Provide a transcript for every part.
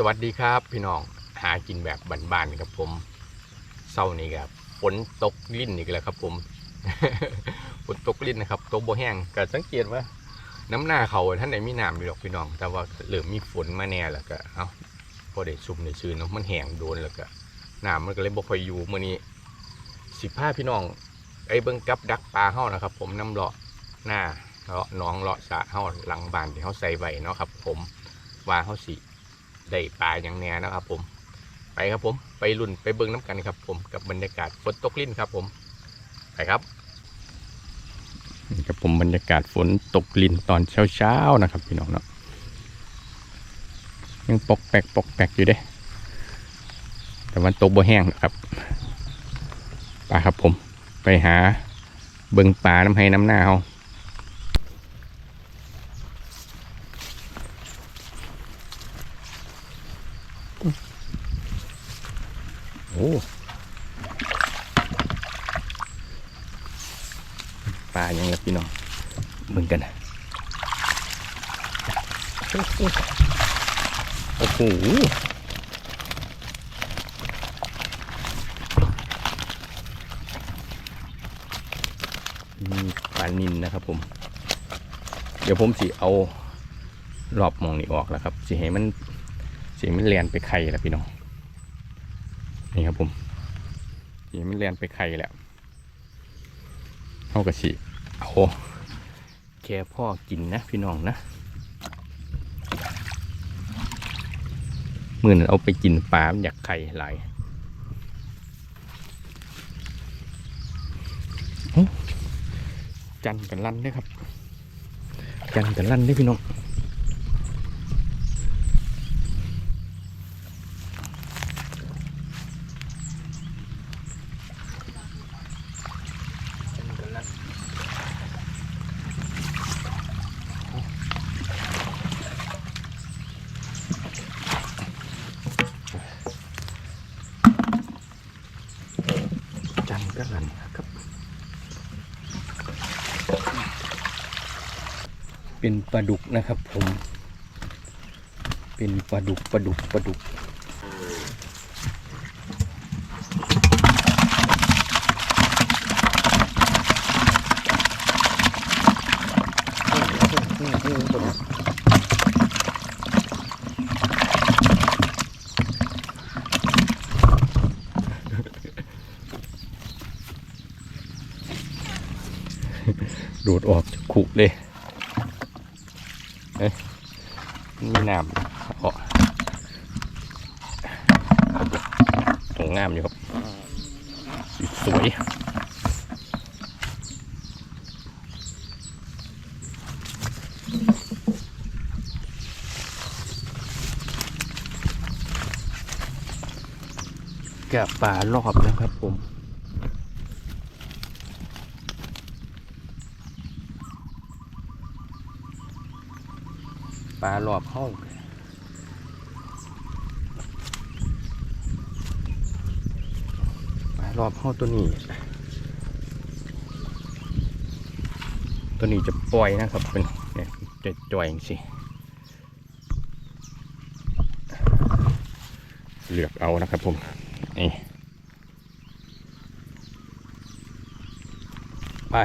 สวัสดีครับพี่น้องหากินแบบบ้านๆครับผมเศร้านี่ครับฝนตกลิ้นอีกแล้วครับผมฝนตกลิ้นนะครับตกบ่แห้งก็สังเกตว่า น้ำหน้าเขาท่านไหนมีน้ำอยู่หรอกพี่น้อง แต่ว่าเริ่มมีฝนมาแน่แล้วก็เอาพอได้ซุ่มได้ชื้นเนาะมันแห้งโดนแล้วก็น้ำมันก็เลยบ่ค่อยอยู่มื้อนี้สิพาพี่น้อง ไอ้เบิ่งกับดักปลาเฮานะครับ ผมน้ำเลาะหน้าเลาะน้องเลาะสะเฮาหลังบ้านที่เฮาใส่ไว้เนาะครับ ผมว่าเฮาสิ ได้ปลาอย่างแน่นะครับ ผม ไปครับผมไปลุ่นไปเบิ้งน้ำกันครับ ผมกับบรรยากาศฝนตกลิ้นครับ ผมไปครับครับผมบรรยากาศฝนตกลิ้นตอนเช้าๆนะครับพี่น้องเนาะยังปกแปกปกแปกอยู่เด้ แต่วันตกบ่แห้งนะครับไปครับผม ไปหาเบิ้งปลาน้ำให้น้ำหน้าเฮา โอ้ปลายังละพี่น้องเบิ่งกันนะโอ้โหมีปลานินนะครับผม เดี๋ยวผมสิเอารอบมองนี้ออกแล้วครับสิให้มันสิให้มันเลียนไปไข่แล้วพี่น้อง ครับผมนี่มันเรียนไปไข่แล้วเอากระสีเอาแค่พ่อกินนะพี่น้องนะมื่อนเอาไปกินปลาอยากไข่หลายจันกันลั่นด้วยครับ จันกันลั่นด้วยพี่น้อง จันกันลั่นครับ เป็นปลาดุกนะครับผม เป็นปลาดุกปลาดุกปลาดุกดู ดออกจากขุเลยเอ๊ะมีน้ำออกตรงงามอยู่ครับ สวยกับป่ารอบนะครับผม ปลารอบห้องปลารอบห้องตัวนี้ ตัวนี้จะปล่อยนะครับเป็นเนี่ยจะจ่อยอย่างสิเลือกเอานะครับผมนี่ไป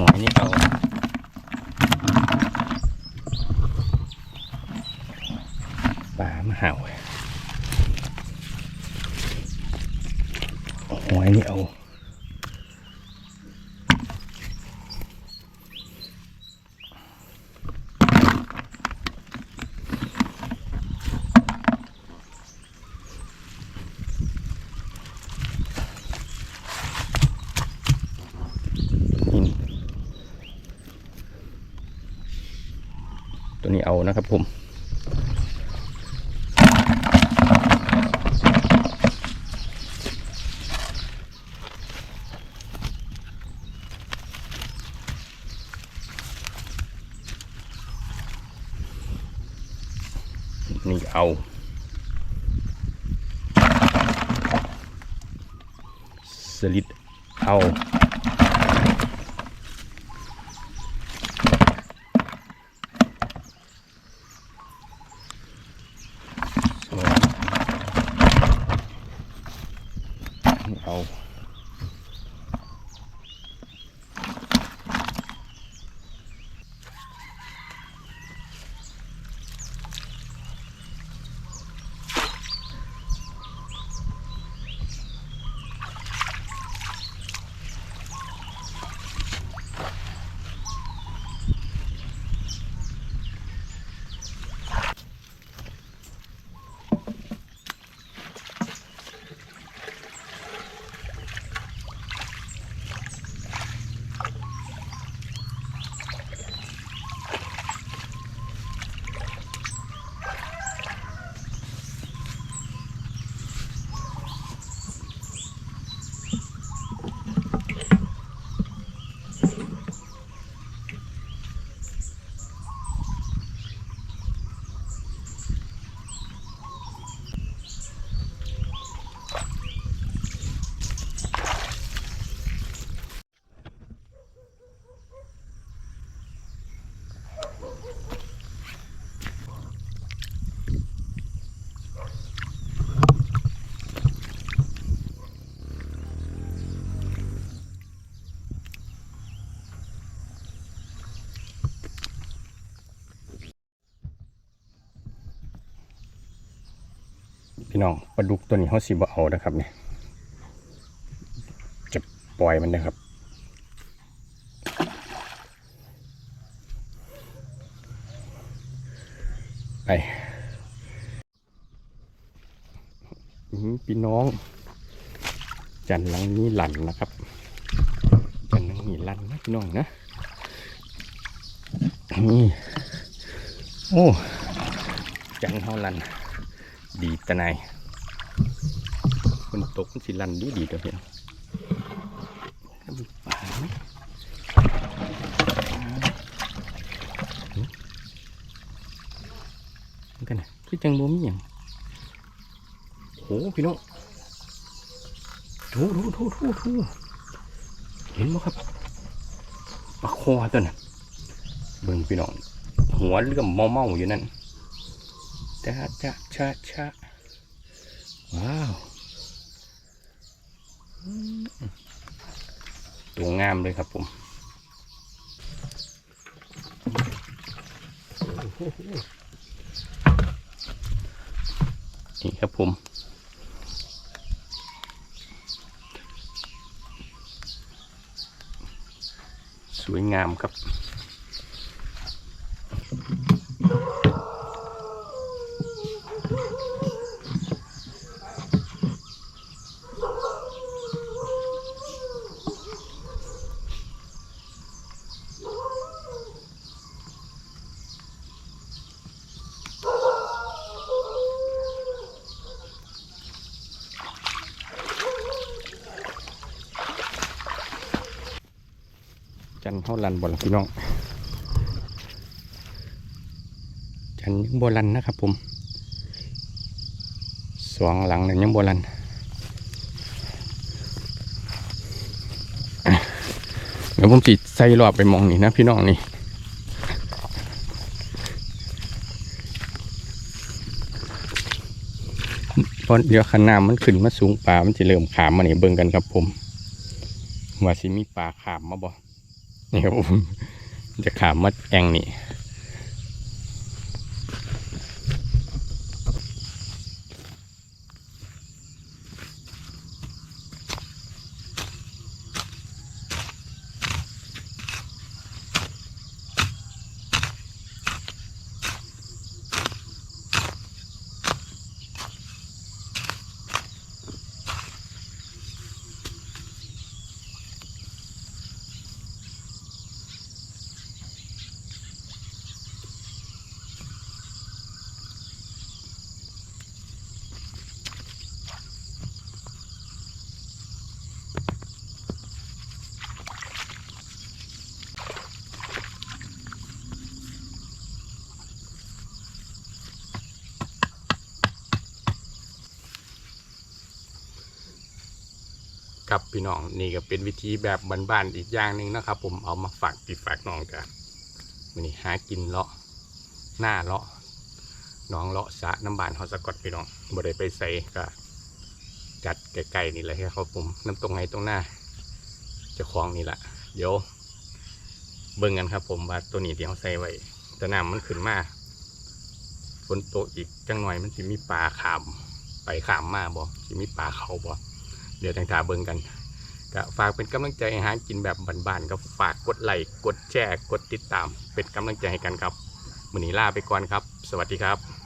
หัวนี่เอา ตัวนี้เอานะครับผมนี่เอาสลิดเอา พี่น้องปลาดุกตัวนี้เขาสิบ่เอานะครับเนี่ยจะปล่อยมันนะครับ ไปพี่น้อง จันหลังนี้หลั่นนะครับ จันหลังนี้หลั่นนะพี่น้องนะนี่โอ้จันเฮาหลั่น ดีตะไนายคนตกมันสิลันดีดีตัวเพียงปลาไหมมันกันนะคือจังบ่มีหยังโอ้พี่น้องดูดูดูดูดูเห็นไหมครับปลาคอตัวนั้นเบิ่งพี่น้องหัวเลื่อมเมาเมาๆอยู่นั่น จ้าจ้าชาชาว้าวตัวงามเลยครับผมนี่ครับผมสวยงามครับ เท่าลันบอลพี่น้องจันยังบอลันนะครับผม สองหลังนั้นยังบอลันเดี๋ยวผมสิใส่รอบไปมองนี่นะพี่น้องนี่เพราะเดี๋ยวขนาดมันขึ้นมาสูงป่ามันจะเริ่มขามมาเนี่ยเบิ่งกันครับผม ว่าสิมีปลาขามมาบ่ นี่ครับผมจะขามมาแองนี่ ครับพี่น้องนี่ก็เป็นวิธีแบบบ้านๆอีกอย่างหนึ่งนะครับ ผมเอามาฝากพี่ฝากน้องกันวันนี้หากินเลาะหน้าเลาะน้องเลาะสะน้ำบานฮอสกอตพี่น้องบ่ได้ไปใส่ก็จัดไกลๆนี่แหละครับผมน้ำตรงไหนตรงหน้าจะคลองนี่แหละเดี๋ยวเบิ่งกันครับ ผมว่าตัวนี้ที่เขาใส่ไว้แต่น้ำมันขึ้นมาฝนตกอีกจังหน่อยมันสิมีปลาขามไปขามมาบ่สิมีปลาเขาบ่ เดี๋ยวทางถาเบิ่งกันก็ฝากเป็นกำลังใจให้หากินแบบบ้านๆก็ฝากกดไลค์กดแชร์กดติดตาม เป็นกำลังใจให้กันครับมือนีลาไปก่อนครับ สวัสดีครับ